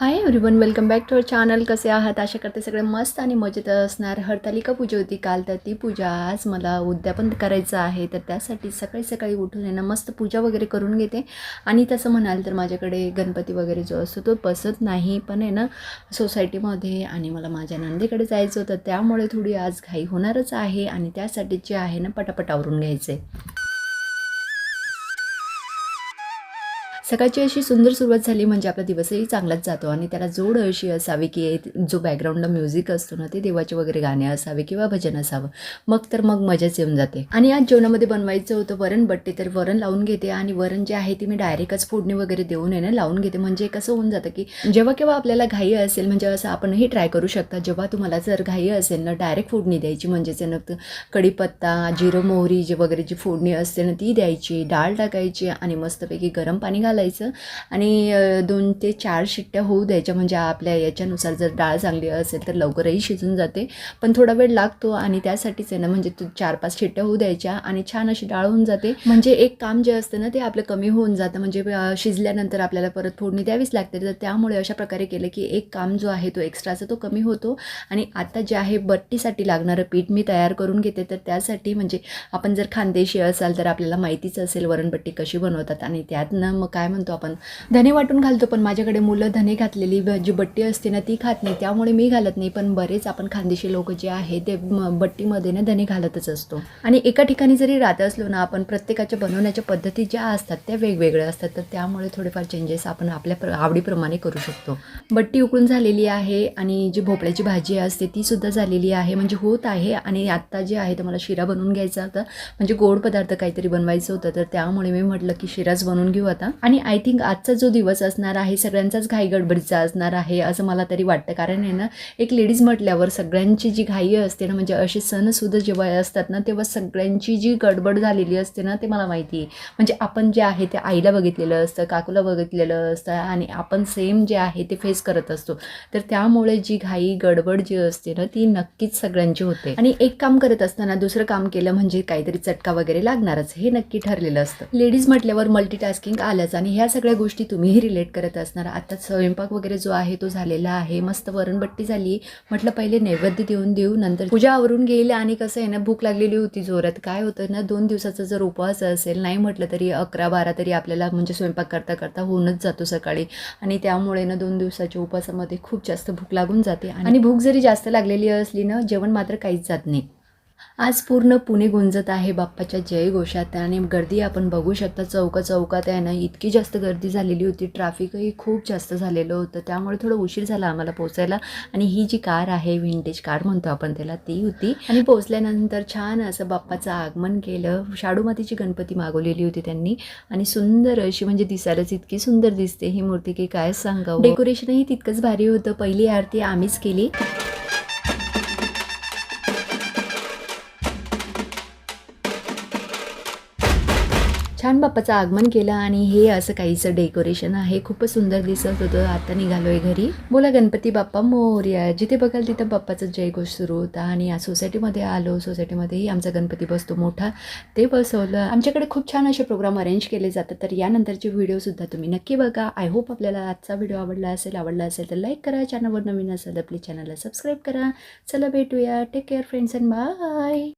Hi everyone welcome back to our channel कसे आहात? आशा करते सगळे मस्त आणि मजेत असणार. हरतालिका पूजा होती काल तर ती पूजा आज मला उद्यापन करायचं आहे. तर त्यासाठी सकाळी सकाळी उठून आहे ना मस्त पूजा वगैरे करून घेते. आणि तसं म्हणाल तर माझ्याकडे गणपती वगैरे जो असतो तो बसत नाही. पण आहे ना सोसायटीमध्ये आणि मला माझ्या नंदीकडे जायचं होतं. त्यामुळे थोडी आज घाई होणारच आहे आणि त्यासाठी जे आहे ना पटापट आवरून घ्यायचं आहे सकाळची अशी सुंदर सुरुवात झाली म्हणजे आपला दिवसही चांगलाच जातो आणि त्याला जोड अशी असावी की जो बॅकग्राऊंडला म्युझिक असतो ना ते देवाचे वगैरे गाणे असावे किंवा भजन असावं. मग तर मग मजाच येऊन जाते. आणि आज जेवणामध्ये बनवायचं होतं वरण बट्टे तर वरण लावून घेते आणि वरण जे आहे ते मी डायरेक्टच फोडणी वगैरे देऊन आहे ना लावून घेते. म्हणजे कसं होऊन जातं की जेव्हा केव्हा आपल्याला घाई असेल म्हणजे असं आपणही ट्राय करू शकता. जेव्हा तुम्हाला जर घाई असेल ना डायरेक्ट फोडणी द्यायची. म्हणजेच ना कढीपत्ता जिरं मोहरी जे वगैरे जी फोडणी असते ना ती द्यायची. डाळ टाकायची आणि मस्तपैकी गरम पाणी घालायचं. आणि दोन ते चार शिट्ट्या होऊ द्यायच्या. म्हणजे आपल्या याच्यानुसार जर डाळ चांगली असेल तर लवकरही शिजून जाते. पण थोडा वेळ लागतो आणि त्यासाठीच आहे ना म्हणजे तू चार पाच शिट्ट्या होऊ द्यायच्या आणि छान अशी डाळ होऊन जाते. म्हणजे एक काम जे असतं ना ते आपलं कमी होऊन जातं. म्हणजे शिजल्यानंतर आपल्याला परत फोडणी द्यावीच लागते. तर त्यामुळे अशा प्रकारे केलं की एक काम जो आहे तो एक्स्ट्राचा तो कमी होतो. आणि आता जे आहे बट्टीसाठी लागणारं पीठ मी तयार करून घेते. तर त्यासाठी म्हणजे आपण जर खानदेशी असाल तर आपल्याला माहितीच असेल वरणबट्टी कशी बनवतात. आणि त्यातनं मग काय म्हणतो आपण. धने वाटून घालतो पण माझ्याकडे मुलं धने घातलेली जी बट्टी असते ना ती खात नाही. त्यामुळे मी घालत नाही पण बरेच आपण खानदेशी लोक जे आहे ते बट्टीमध्ये ना धने घालतच असतो. आणि एका ठिकाणी जरी राहत असलो ना आपण प्रत्येकाच्या बनवण्याच्या पद्धती ज्या असतात त्या वेगवेगळ्या असतात. तर त्यामुळे थोडेफार चेंजेस आपण आपल्या प्र आवडीप्रमाणे करू शकतो. बट्टी उकळून झालेली आहे आणि जी भोपळ्याची भाजी असते ती सुद्धा झालेली आहे. म्हणजे होत आहे आणि आत्ता जे आहे तर मला शिरा बनवून घ्यायचा होता. म्हणजे गोड पदार्थ काहीतरी बनवायचं होतं तर त्यामुळे मी म्हटलं की शिराच बनवून घेऊ आता. आणि आय थिंक आजचा जो दिवस असणार आहे सगळ्यांचाच घाई गडबडीचा असणार आहे असं मला तरी वाटतं. कारण आहे ना एक लेडीज म्हटल्यावर सगळ्यांची जी घाई असते ना म्हणजे असे सणसुद्धा जेव्हा असतात ना तेव्हा सगळ्यांची जी गडबड झालेली असते ना ते मला माहिती आहे. म्हणजे आपण जे आहे ते आईला बघितलेलं असतं काकूला बघितलेलं असतं आणि आपण सेम जे आहे ते फेस करत असतो. तर त्यामुळे जी घाई गडबड जी असते ना ती नक्कीच सगळ्यांची होते. आणि एक काम करत असताना दुसरं काम केलं म्हणजे काहीतरी चटका वगैरे लागणारच हे नक्की ठरलेलं असतं. लेडीज म्हटल्यावर मल्टीटास्किंग आलंच आणि ह्या सगळ्या गोष्टी तुम्हीही रिलेट करत असणार. आता स्वयंपाक वगैरे जो आहे तो झालेला आहे. मस्त वरणबट्टी झाली. म्हटलं पहिले नैवेद्य देऊन देऊ नंतर पूजा आवरून गेले आणि कसं आहे ना भूक लागलेली होती जोरात. काय होतं ना दोन दिवसाचा जर उपवास असेल नाही म्हटलं तरी अकरा बारा तरी आपल्याला म्हणजे स्वयंपाक करता करता होऊनच जातो सकाळी. आणि त्यामुळे ना दोन दिवसाच्या उपवासामध्ये खूप जास्त भूक लागून जाते. आणि भूक जरी जास्त लागलेली असली ना जेवण मात्र काहीच जात नाही. आज पूर्ण पुणे गुंजत आहे बाप्पाच्या जयघोषात आणि गर्दी आपण बघू शकता चौका चौकात आहे ना. इतकी जास्त गर्दी झालेली होती. ट्रॅफिकही खूप जास्त झालेलं होतं. त्यामुळे थोडं उशीर झाला आम्हाला पोचायला आणि ही जी कार आहे विंटेज कार म्हणतो आपण त्याला ती होती. आणि पोचल्यानंतर छान असं बाप्पाचं आगमन केलं. शाडूमातीची गणपती मागवलेली होती त्यांनी. आणि सुंदर अशी म्हणजे दिसायलाच इतकी सुंदर दिसते ही मूर्ती. की काय सांगावं. डेकोरेशनही तितकंच भारी होतं. पहिली आरती आम्हीच केली. छान बाप्पाचं आगमन केलं आणि हे असं काहीचं डेकोरेशन आहे. खूपच सुंदर दिसत होतं. आता निघालोय घरी. बोला गणपती बाप्पा मोर्या. जिथे बघाल तिथं बाप्पाचं जयघोष सुरू होता आणि या सोसायटीमध्ये आलो. सोसायटीमध्येही आमचा गणपती बसतो मोठा. ते बसवलं. आमच्याकडे खूप छान असे प्रोग्राम अरेंज केले जातात. तर यानंतरचे व्हिडिओसुद्धा तुम्ही नक्की बघा. आय होप आपल्याला आजचा व्हिडिओ आवडला असेल आवडला असेल तर लाईक करा. चॅनलवर नवीन असेल तर प्लीज चॅनलला सबस्क्राईब करा. चला भेटूया. Take care friends and bye